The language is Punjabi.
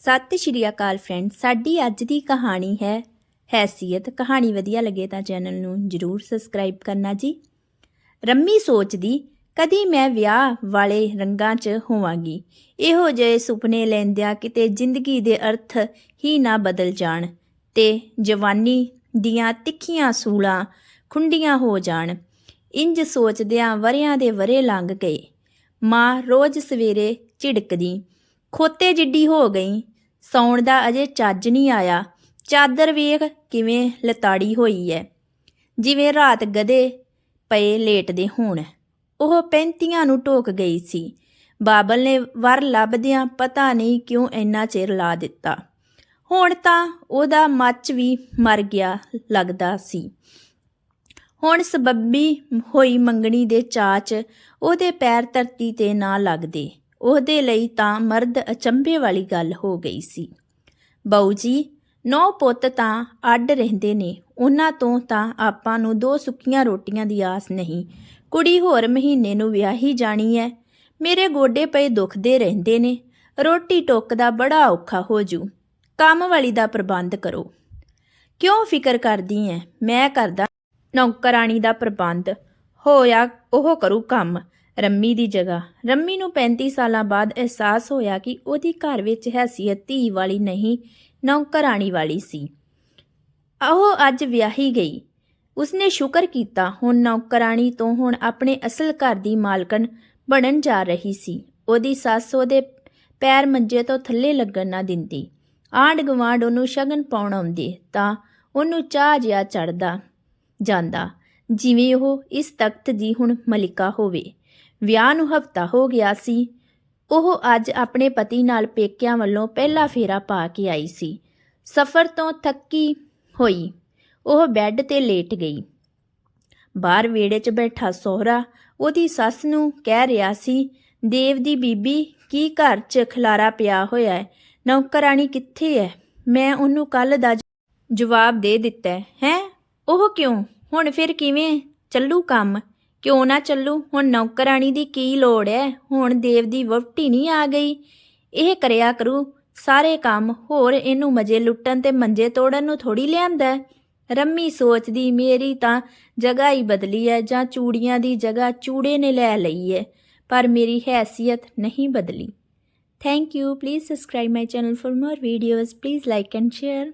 ਸਤਿ ਸ਼੍ਰੀ ਅਕਾਲ ਫਰੈਂਡ ਸਾਡੀ ਅੱਜ ਦੀ ਕਹਾਣੀ ਹੈ, ਹੈਸੀਅਤ। ਕਹਾਣੀ ਵਧੀਆ ਲੱਗੇ ਤਾਂ ਚੈਨਲ ਨੂੰ ਜਰੂਰ ਸਬਸਕ੍ਰਾਈਬ ਕਰਨਾ ਜੀ। ਰੰਮੀ ਸੋਚਦੀ, ਕਦੀ ਮੈਂ ਵਿਆਹ ਵਾਲੇ ਰੰਗਾਂ 'ਚ ਹੋਵਾਂਗੀ। ਇਹੋ ਜਿਹੇ ਸੁਪਨੇ ਲੈਂਦਿਆਂ ਕਿਤੇ ਜ਼ਿੰਦਗੀ ਦੇ ਅਰਥ ਹੀ ਨਾ ਬਦਲ ਜਾਣ ਤੇ ਜਵਾਨੀ ਦੀਆਂ ਤਿੱਖੀਆਂ ਸੂਲਾਂ ਖੁੰਡੀਆਂ ਹੋ ਜਾਣ। ਇੰਜ ਸੋਚਦਿਆਂ ਵਰਿਆਂ ਦੇ ਵਰੇ ਲੰਘ ਗਏ। ਮਾਂ ਰੋਜ਼ ਸਵੇਰੇ ਝਿੜਕਦੀ, ਖੋਤੇ ਜਿੱਡੀ ਹੋ ਗਈ ਸੌਣ ਦਾ ਅਜੇ ਚੱਜ ਨਹੀਂ ਆਇਆ। ਚਾਦਰ ਵੇਖ ਕਿਵੇਂ ਲਤਾੜੀ ਹੋਈ ਐ। ਜਿਵੇਂ ਰਾਤ ਗਧੇ ਪਏ ਲੇਟਦੇ ਹੋਣ। ਉਹ ਪੈਂਤੀਆਂ ਨੂੰ ਟੋਕ ਗਈ ਸੀ। ਬਾਬਲ ਨੇ ਵਰ ਲੱਭਦਿਆਂ ਪਤਾ ਨਹੀਂ ਕਿਉਂ ਇੰਨਾ ਚਿਰ ਲਾ ਦਿੱਤਾ। ਹੁਣ ਤਾਂ ਉਹਦਾ ਮੱਚ ਵੀ ਮਰ ਗਿਆ ਲੱਗਦਾ ਸੀ। ਹੁਣ ਸਬੱਬੀ ਹੋਈ ਮੰਗਣੀ ਦੇ ਚਾਚ ਉਹਦੇ ਪੈਰ ਧਰਤੀ ਤੇ ਨਾ ਲੱਗਦੇ। ਉਹਦੇ ਲਈ ਤਾਂ ਮਰਦ ਅਚੰਭੇ ਵਾਲੀ ਗੱਲ ਹੋ ਗਈ ਸੀ। ਬਾਊ ਜੀ, ਨੌ ਪੁੱਤ ਤਾਂ ਅੱਡ ਰਹਿੰਦੇ ਨੇ। ਉਹਨਾਂ ਤੋਂ ਤਾਂ ਆਪਾਂ ਨੂੰ ਦੋ ਸੁੱਕੀਆਂ ਰੋਟੀਆਂ ਦੀ ਆਸ ਨਹੀਂ। ਕੁੜੀ ਹੋਰ ਮਹੀਨੇ ਨੂੰ ਵਿਆਹੀ ਜਾਣੀ ਐ। ਮੇਰੇ ਗੋਡੇ ਪਏ ਦੁਖਦੇ ਰਹਿੰਦੇ ਨੇ। ਰੋਟੀ ਟੁੱਕ ਦਾ ਬੜਾ ਔਖਾ ਹੋ ਜੂ। ਕੰਮ ਵਾਲੀ ਦਾ ਪ੍ਰਬੰਧ ਕਰੋ। ਕਿਉਂ ਫਿਕਰ ਕਰਦੀ ਐ? ਮੈਂ ਕਰਦਾ ਨੌਕਰਾਣੀ ਦਾ ਪ੍ਰਬੰਧ। ਹੋਇਆ ਉਹ ਕਰੂ ਕੰਮ। ਰੰਮੀ ਦੀ ਜਗ੍ਹਾ। ਰੰਮੀ ਨੂੰ 35 ਸਾਲਾਂ ਬਾਅਦ ਅਹਿਸਾਸ ਹੋਇਆ ਕਿ ਉਹਦੀ ਘਰ ਵਿੱਚ ਹੈਸੀਅਤ ਧੀ ਵਾਲੀ ਨਹੀਂ ਨੌਕਰਾਣੀ ਵਾਲੀ ਸੀ। ਉਹ ਅੱਜ ਵਿਆਹੀ ਗਈ। ਉਸਨੇ ਸ਼ੁਕਰ ਕੀਤਾ, ਹੁਣ ਨੌਕਰਾਣੀ ਤੋਂ ਹੁਣ ਆਪਣੇ ਅਸਲ ਘਰ ਦੀ ਮਾਲਕਣ ਬਣਨ ਜਾ ਰਹੀ ਸੀ। ਉਹਦੀ ਸੱਸ ਉਹਦੇ ਪੈਰ ਮੰਜੇ ਤੋਂ ਥੱਲੇ ਲੱਗਣ ਨਾ ਦਿੰਦੀ। ਆਂਢ ਗੁਆਂਢ ਉਹਨੂੰ ਸ਼ਗਨ ਪਾਉਣ ਆਉਂਦੇ ਤਾਂ ਉਹਨੂੰ ਚਾਹ ਜਿਹਾ ਚੜਦਾ ਜਾਂਦਾ। ਜਿਵੇਂ ਉਹ ਇਸ ਤਖਤ ਦੀ ਹੁਣ ਮਲਿਕਾ ਹੋਵੇ। ਵਿਆਹ ਨੂੰ ਹਫਤਾ ਹੋ ਗਿਆ ਸੀ। ਉਹ ਅੱਜ ਆਪਣੇ ਪਤੀ ਨਾਲ ਪੇਕਿਆਂ ਵੱਲੋਂ ਪਹਿਲਾ ਫੇਰਾ ਪਾ ਕੇ ਆਈ ਸੀ। ਸਫ਼ਰ ਤੋਂ ਥੱਕੀ ਹੋਈ, ਉਹ ਬੈੱਡ ਤੇ ਲੇਟ ਗਈ। ਬਾਹਰ ਵਿਹੜੇ 'ਚ ਬੈਠਾ ਸੋਹਰਾ ਉਹਦੀ ਸੱਸ ਨੂੰ ਕਹਿ ਰਿਹਾ ਸੀ, ਦੇਵ ਦੀ ਬੀਬੀ, ਕੀ ਘਰ 'ਚ ਖਲਾਰਾ ਪਿਆ ਹੋਇਆ ਹੈ? ਨੌਕਰਾਣੀ ਕਿੱਥੇ ਹੈ? ਮੈਂ ਉਹਨੂੰ ਕੱਲ ਦਾ ਜਵਾਬ ਦੇ ਦਿੱਤਾ ਹੈ ਹੈਂ? ਉਹ ਕਿਉਂ? ਹੁਣ ਫਿਰ ਕਿਵੇਂ? ਚੱਲੂ ਕੰਮ? ਕਿਉਂ ਨਾ ਚੱਲੂ? ਹੁਣ ਨੌਕਰਾਣੀ ਦੀ ਕੀ ਲੋੜ ਹੈ ਹੁਣ ਦੇਵ ਦੀ ਵਹੁਟੀ ਨਹੀਂ ਆ ਗਈ। ਇਹ ਕਰਿਆ ਕਰੂ। ਸਾਰੇ ਕੰਮ ਹੋਰ ਇਹਨੂੰ ਮਜੇ ਲੁੱਟਣ ਤੇ ਮੰਜੇ ਤੋੜਨ ਨੂੰ ਥੋੜੀ ਲਿਆਂਦਾ ਰੰਮੀ ਸੋਚਦੀ, ਮੇਰੀ ਤਾਂ ਜਗ੍ਹਾ ਹੀ ਬਦਲੀ ਹੈ ਜਾਂ ਚੂੜੀਆਂ ਦੀ ਜਗ੍ਹਾ ਚੂੜੇ ਨੇ ਲੈ ਲਈ ਹੈ ਪਰ ਮੇਰੀ ਹੈਸੀਅਤ ਨਹੀਂ ਬਦਲੀ। Thank you please subscribe my channel for more videos please like and share